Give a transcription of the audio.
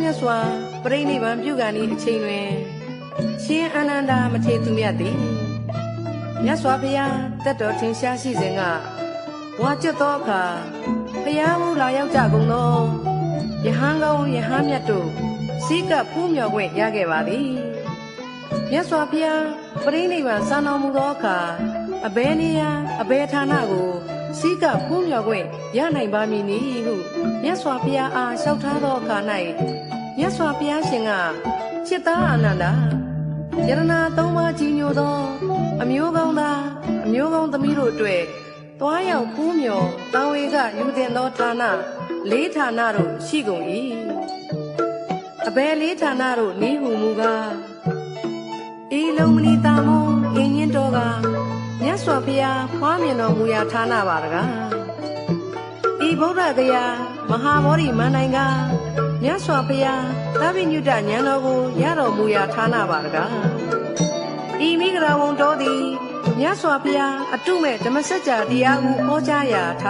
မြတ်စွာပြိဋိဘံပြုကန်ဤအချိန်တွင်ရှင်အာနန္ဒာမထေသူမြတ်သည်မြတ်စွာဘုရားတက်တော်ထင်ရှားရှိစဉ်ကဘွာကျွတ်သောအခါဘုရားမူလာရောက်ကြကုန်သောယဟန်ကောင်းယဟန်မြတ်တို့စိကပ်ဖူးမြော်ခွင့်ရခဲ့ပါသည်မြတ်စွာဘုရားပြိဋိဘံစံတော်မူသောအခါအဘယ်နေရာအဘယ်ဌာနကို စိကပ်ဖူးမြော်ခွင့်ရနိုင်ပါမည်နည်းဟုမြတ်စွာဘုရားအားလျှောက်ထားသောအခါ၌မြတ်စွာဘုရားရှင်ကจิตသားအာနန္ဒာယရနာသုံးပါးကြီးညိုသော အမျိုးကောင်းသားအမျိုးကောင်းသမီးတို့အတွက်တွားရောက်ဖူးမြော်တာဝေကယူတင်သောဌာနလေးဌာနတို့ရှိကုန်၏အဘယ်လေးဌာနတို့နီးဟုမူကားဤလုံးမနီတာမုံအင်းရင်တော်ကမြ တ်စွာဘုရားဖွားမြင်တော်မူရာဌာနပါတကားဤဗုဒ္ဓဂယာမဟာဗောဓိမန္တိုင်ကမြတ်စွာဘုရားသဗ္ဗညုတဉာဏ်တော်ကိုရတော်မူရာဌာနပါတကားဤမိဂရာဝံတော်သည်မြတ်စွာဘုရားအတုမဲ့ဓမ္မစကြာတရားကိုဟောကြားရာဌာ